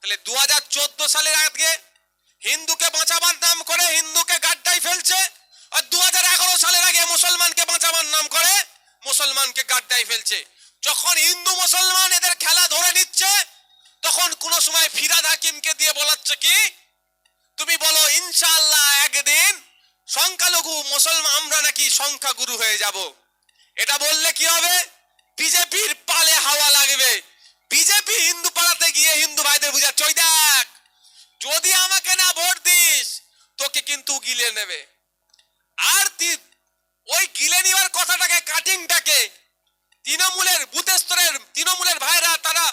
তাহলে দু হাজার চোদ্দ সালের আগে হিন্দুকে বাঁচাবার নাম করে, হিন্দুকে গাড্ডায় ফেলছে, আর দু সালের আগে মুসলমানকে বাঁচাবার নাম করে, মুসলমানকে গাড্ডায় ফেলছে। যখন হিন্দু মুসলমান এদের খেলা ধরে নিচ্ছে, তখন কোন সময় ফিরাদ হাকিমকে দিয়ে বলাচ্ছে কি, তুমি বলো, ইনশাআল্লাহ একদিন সংখ্যালঘু মুসলমান, আমরা নাকি সংখ্যাগুরু হয়ে যাব। এটা বললে কি হবে? বিজেপির পালে হাওয়া লাগবে। বিজেপি হিন্দু গিয়ে হিন্দু ভাইদের বুঝাচ্ছে, ওই দেখ, যদি আমাকে না ভোট দিস, তোকে কিন্তু গিলে নেবে। আর ওই গিলে নেওয়ার কথাটাকে, কাটিংটাকে তৃণমূলের বুথ স্তরের তৃণমূলের ভাইরা তারা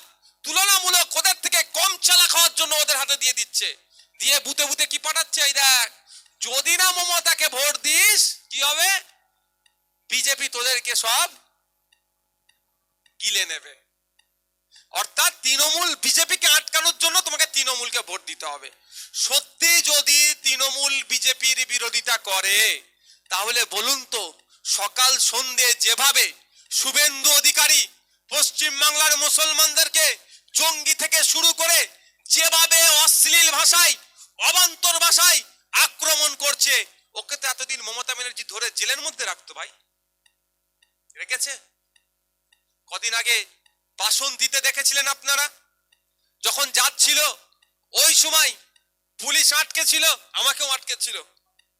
তুলনামূলক ওদের থেকে কম চালা খাওয়ার জন্য ওদের হাতে দিয়ে দিচ্ছে। দিয়ে বুতে বুতে কি পাঠাচ্ছে, এই দেখ, যদি না মমতাকে ভোট দিস, কি হবে? বিজেপি তোদেরকে সব গিলে নেবে। অর্থাৎ তৃণমূল বিজেপিকে আটকানোর জন্য তোমাকে তৃণমূলকে ভোট দিতে হবে। সত্যি যদি তৃণমূল বিজেপির বিরোধিতা করে, তাহলে বলুন তো, সকাল সন্ধে যেভাবে শুভেন্দু অধিকারী পশ্চিম বাংলার মুসলমানদেরকে জঙ্গি থেকে শুরু করে যেভাবে অশ্লীল ভাষায়, অবান্তর ভাষায় আক্রমণ করছে, ওকে তো এতদিন মমতা ব্যানার্জি ধরে জেলের মধ্যে রাখতো ভাই। রেখেছে? কদিন আগে ভাষণ দিতে দেখেছিলেন আপনারা? যখন যাচ্ছিল, ওই সময় পুলিশ আটকে ছিল আমাকেও আটকে ছিল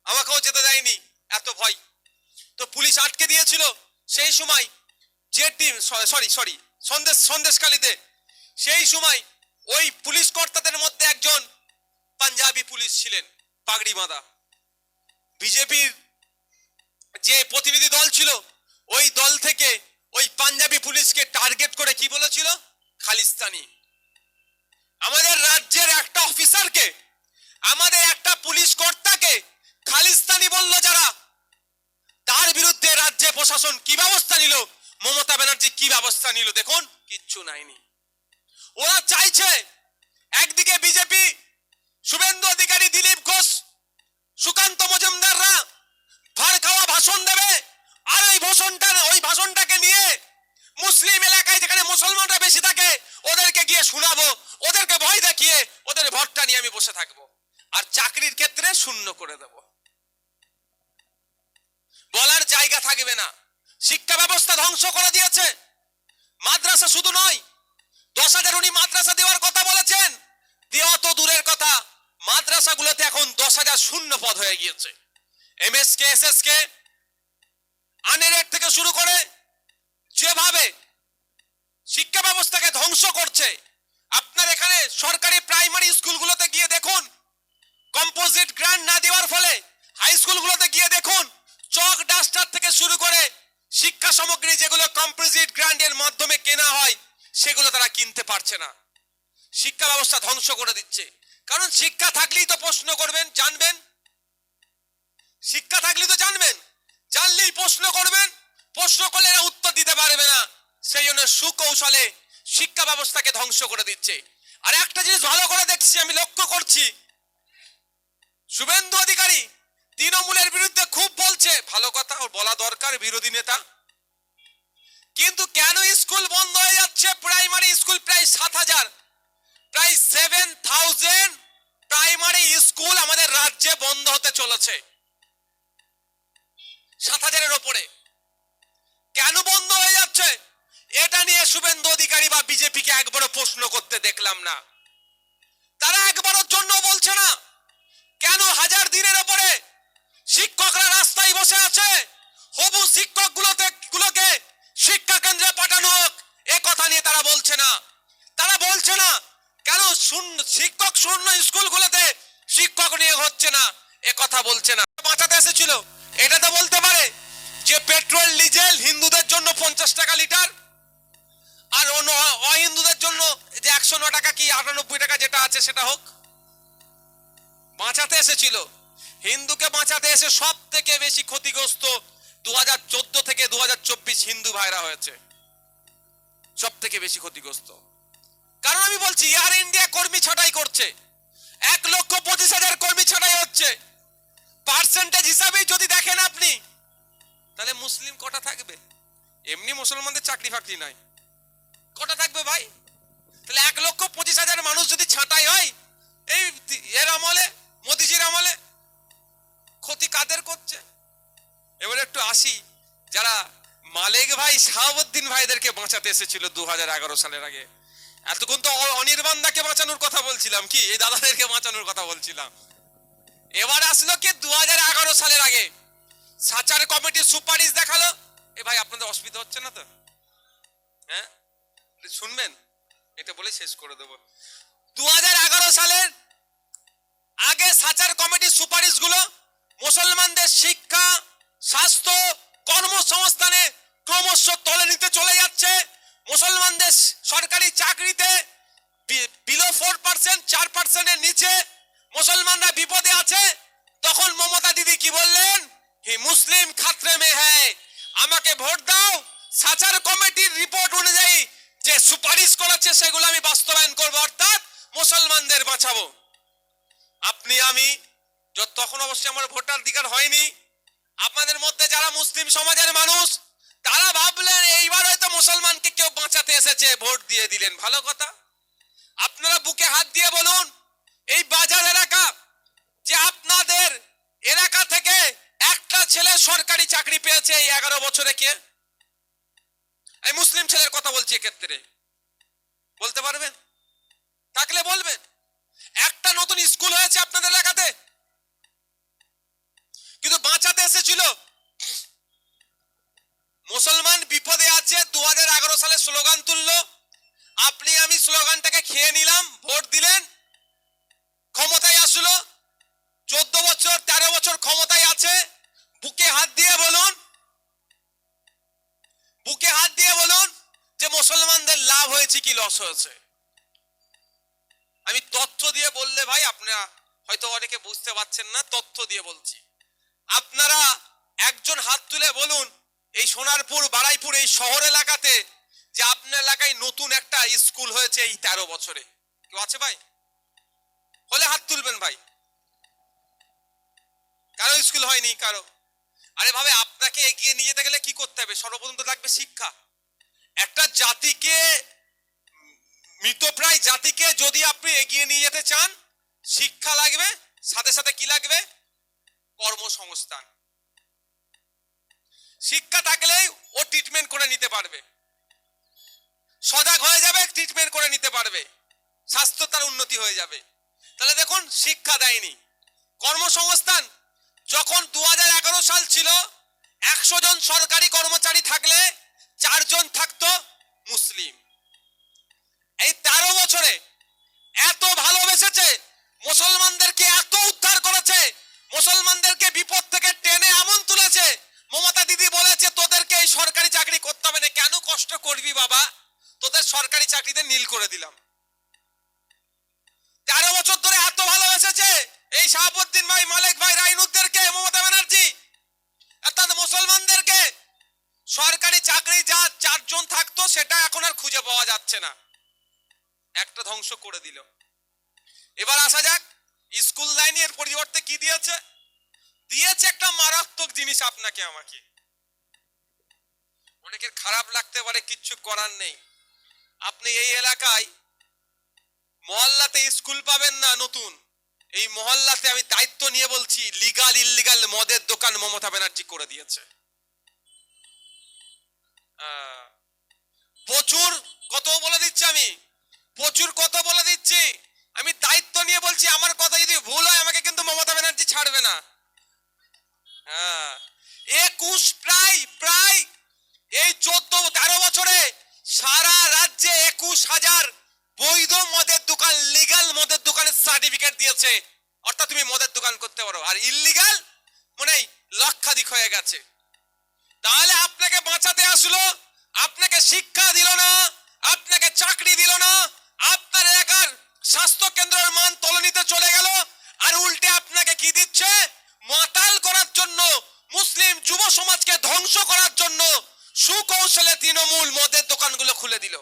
আমাকেও যেতে দেয়নি, এত ভয়। তো পুলিশ আটকে দিয়েছিল, সেই সময় যে টিম সরি সরি, সন্দেশ সন্দেশকালীতে সেই সময় ওই পুলিশ কর্তাদের মধ্যে একজন পাঞ্জাবি পুলিশ ছিলেন, পাগড়ি বাঁধা। বিজেপির যে প্রতিনিধি দল ছিল, ওই দল থেকে ওই পাঞ্জাবি পুলিশকে টার্গেট করে কি বলেছিল? খালিস্তানি। আমাদের রাজ্যের একটা অফিসারকে আমাদের একটা পুলিশ কর্তাকে খালিস্তানি বলল যারা। তার বিরুদ্ধে রাজ্যে প্রশাসন কি ব্যবস্থা নিল? মমতা ব্যানার্জি কি ব্যবস্থা নিল? দেখুন, কিচ্ছু নাইনি। ওরা চাইছে, একদিকে বিজেপি, শুভেন্দু অধিকারী দিলীপ ঘোষ, সুকান্ত মজুমদাররা ভাড় খাওয়া ভাষণ দেবে আর ওই ভাষণটা, ওই ভাষণটাকে নিয়ে মুসলিম এলাকায় যেখানে মুসলমানরা বেশি থাকে, ওদেরকে গিয়ে শোনাবো, ওদেরকে ভয় দেখিয়ে ওদের ভোটটা নিয়ে আমি বসে থাকব। আর চাকরির ক্ষেত্রে শূন্য করে দেব। বলার জায়গা থাকবে না। শিক্ষা ব্যবস্থা ধ্বংস করে দিয়েছে। মাদ্রাসা শুধু নয়, দশ হাজার উনি মাদ্রাসা দেওয়ার কথা বলেছেন। দেওয়া তো দূরের কথা। মাদ্রাসাগুলোতে এখন দশ হাজার শূন্য পদ হয়ে গিয়েছে। এমএসকে এসএসকে আনেরেট থেকে শুরু করে যেভাবে শিক্ষা ব্যবস্থাকে ধ্বংস করছে, আপনার এখানে সরকারি প্রাইমারি স্কুলগুলোতে গিয়ে দেখুন কম্পোজিট গ্রান্ট না দেওয়ার ফলে হাই স্কুলগুলোতে গিয়ে দেখুন, চক ডাস্টার থেকে শুরু করে শিক্ষা সামগ্রী যেগুলো কম্পোজিট গ্রান্টের মাধ্যমে কেনা হয়, সেগুলো তারা কিনতে পারছে না। শিক্ষা ব্যবস্থা ধ্বংস করে দিচ্ছে। কারণ শিক্ষা থাকলেই তো প্রশ্ন করবেন, জানবেন? শিক্ষা থাকলেই তো জানবেন? প্রশ্ন করবেন? প্রশ্ন করলে এরা উত্তর দিতে পারবে না। সেই জন্য সুকৌশলে শিক্ষা ব্যবস্থাকে ধ্বংস করে দিচ্ছে। আর একটা জিনিস ভালো করে দেখছি, আমি লক্ষ্য করছি। শুভেন্দু অধিকারী তৃণমূলের বিরুদ্ধে খুব বলছে, ভালো কথা বলা দরকার, বিরোধী নেতা। কিন্তু কেন স্কুল বন্ধ হয়ে যাচ্ছে? প্রাইমারি স্কুল প্রায় সাত হাজার, প্রায় সেভেন থাউজেন্ড প্রাইমারি স্কুল আমাদের রাজ্যে বন্ধ হতে চলেছে। সাত হাজারের ওপরে। কেন বন্ধ হয়ে যাচ্ছে? এটা নিয়ে শুভেন্দু অধিকারী বা বিজেপিকে একবারও প্রশ্ন করতে দেখলাম না। তারা একবারের জন্য বলছে না, কেন হাজার দিনের ওপরে শিক্ষকরা রাস্তায় বসে আছে? হবু শিক্ষক গুলোতে গুলোকে শিক্ষা কেন্দ্রে পাঠানো হোক, এ কথা নিয়ে তারা বলছে না। তারা বলছে না, কেন শূন্য, শিক্ষক শূন্য স্কুলগুলোতে শিক্ষক নিয়ে হচ্ছে না, এ কথা বলছে না। বাঁচাতে এসেছিল। এটা তো বলতে পারে যে পেট্রোল, ডিজেল হিন্দুদের জন্য পঞ্চাশ টাকা লিটার আর অন্য অহিন্দুদের জন্য যে একশো ন টাকা কি আটানব্বই টাকা যেটা আছে সেটা হোক। বাঁচাতে এসেছিল। হিন্দুকে বাঁচাতে এসে সব থেকে বেশি ক্ষতিগ্রস্ত দু হাজার চোদ্দ থেকে দু হাজার চব্বিশ হিন্দু ভাইরা হয়েছে। সব থেকে বেশি ক্ষতিগ্রস্ত। কারণ আমি বলছি এয়ার ইন্ডিয়া কর্মী ছাঁটাই করছে। এক লক্ষ পঁচিশ হাজার কর্মী ছাঁটাই হচ্ছে। পার্সেন্টেজ হিসাবেই যদি দেখেন আপনি, তাহলে মুসলিম কটা থাকবে? এমনি মুসলমানদের চাকরি ফাকরি নাই। কটা থাকবে ভাই? তাহলে এক লক্ষ পঁচিশ হাজার মানুষ যদি ছাঁটাই হয়, এই এর আমলে, মোদিজির আমলে ক্ষতি কাদের করছে? এবার একটু আসি, যারা মালেক ভাই, শাহাবুদ্দিন ভাইদেরকে বাঁচাতে এসেছিল দু হাজার এগারো সালের আগে। এতক্ষণ তো অনির্বাণ দাকে বাঁচানোর কথা বলছিলাম, কি? এই দাদাদেরকে বাঁচানোর কথা বলছিলাম। এবার আসলো কি দু হাজার এগারো সালের আগে। সাচার কমিটির সুপারিশ দেখাল। এ ভাই, আপনাদের অসুবিধা হচ্ছে না তো? হ্যাঁ? শুনবেন? এটা বলে শেষ করে দেবো। দু হাজার এগারো সালের আগে সাচার কমিটির সুপারিশগুলো মুসলমানদের শিক্ষা, স্বাস্থ্য, কর্মসংস্থানে ক্রমশ তলে নিতে চলে যাচ্ছে। মুসলমানদের সরকারি চাকরিতে বিলো ফোর পার্সেন্ট চার পার্সেন্টের নিচে মুসলমানরা বিপদে আছে, তখন মমতা দিদি কি বললেন? হি মুসলিম খাতরে মে হ্যায়, আমাকে ভোট দাও। সাচার কমিটির রিপোর্ট অনুযায়ী যে সুপারিশ করেছে, সেগুলো আমি বাস্তবায়ন করব, অর্থাৎ মুসলমানদের বাঁচাবো। আপনি, আমি তখন অবশ্যই আমার ভোটার অধিকার হয়নি। আপনাদের মধ্যে যারা মুসলিম সমাজের মানুষ, তারা ভাবলেন, এইবার হয়তো মুসলমানকে কেউ বাঁচাতে এসেছে, ভোট দিয়ে দিলেন। ভালো কথা। আপনারা বুকে হাত দিয়ে বলুন এই বাজার এলাকা যে আপনাদের এলাকা থেকে একটা ছেলে সরকারি চাকরি পেয়েছে এই এগারো বছরে কে? এই মুসলিম ছেলের কথা বলছি এক্ষেত্রে। বলতে পারবেন? থাকলে বলবেন। একটা নতুন স্কুল হয়েছে আপনাদের এলাকাতে। কিন্তু বাঁচাতে এসেছিল। মুসলমান বিপদে আছে দু হাজার এগারো সালে স্লোগান তুললো। আপনি আমি স্লোগানটাকে খেয়ে নিলাম, ভোট দিলেন। ক্ষমতায় আসলো। চোদ্দ বছর, তেরো বছর ক্ষমতায় আছে। বুকে হাত দিয়ে বলুন। বুকে হাত দিয়ে বলুন যে মুসলমানদের লাভ হয়েছে কি লস হয়েছে। আমি তথ্য দিয়ে বললে ভাই আপনারা হয়তো অনেকে বুঝতে পারছেন না, তথ্য দিয়ে বলছি। আপনারা একজন হাত তুলে বলুন এই সোনারপুর, বারাইপুর, এই শহর এলাকাতে যে আপনার এলাকায় নতুন একটা স্কুল হয়েছে এই তেরো বছরে। কেউ আছে ভাই? হলে হাত তুলবেন ভাই। কারও স্কুল হয়নি, কারও। আরে ভাবে, আপনাকে এগিয়ে নিয়ে যেতে গেলে কি করতে হবে? সর্বপ্রথম তো লাগবে শিক্ষা। একটা জাতিকে মৃতপ্রায় জাতিকে যদি আপনি এগিয়ে নিয়ে যেতে চান, শিক্ষা লাগবে, সাথে সাথে কি লাগবে? কর্মসংস্থান। শিক্ষা থাকলেই ও ট্রিটমেন্ট করে নিতে পারবে। সজাগ হয়ে যাবে ট্রিটমেন্ট করে নিতে পারবে। স্বাস্থ্য তার উন্নতি হয়ে যাবে। তাহলে দেখুন, শিক্ষা দেয়নি। কর্মসংস্থান, যখন দু হাজার এগারো সাল ছিল, একশো জন সরকারি কর্মচারী থাকলে, চারজন থাকতো মুসলিম। এই তেরো বছরে এত ভালোবেসেছে, মুসলমানদেরকে এত উদ্ধার করেছে, মুসলমানদেরকে বিপদ থেকে টেনে এমন তুলেছে। মমতা দিদি বলেছে, তোদেরকে এই সরকারি চাকরি করতে হবে না। কেন কষ্ট করবি বাবা? তোদের সরকারি চাকরিতে নীল করে দিলাম। তেরো বছর ধরে এত ভালোবেসেছে এই শাহাবুদ্দিন ভাই, মালিক ভাই, রাইনুদ্দেরকে, মমতা ব্যানার্জি, অর্থাৎ মুসলমানদেরকে সরকারি চাকরি যা চারজন থাকতো, সেটা এখন আর খুঁজে পাওয়া যাচ্ছে না। একটা ধ্বংস করে দিল। এবার আসা যাক, স্কুল লাইনে এর পরিবর্তে কি দিয়েছে? দিয়েছে একটা মারাত্মক জিনিস আপনাকে, আমাকে। অনেকের খারাপ লাগতে পারে, কিচ্ছু করার নেই। আপনি এই এলাকায় মহল্লাতে স্কুল পাবেন না নতুন। এই মহল্লাতে আমি দায়িত্ব নিয়ে বলছি লিগাল ইল্লিগাল মদের দোকান মমতা ব্যানার্জি করে দিয়েছে। প্রচুর কত বলে দিচ্ছি আমি? প্রচুর কথা বলে দিচ্ছি? আমি দায়িত্ব নিয়ে বলছি, আমার কথা যদি ভুল হয়, আমাকে কিন্তু মমতা ব্যানার্জি ছাড়বে না। হ্যাঁ আপনাকে শিক্ষা দিল না, আপনাকে চাকরি দিল না, আপনার এলাকার স্বাস্থ্য কেন্দ্রের মান তলনিতে চলে গেল, আর উল্টে আপনাকে কি দিচ্ছে? মাতাল করার জন্য, মুসলিম যুব সমাজকে ধ্বংস করার জন্য সুকৌশলে তৃণমূল মদের দোকানগুলো খুলে দিল।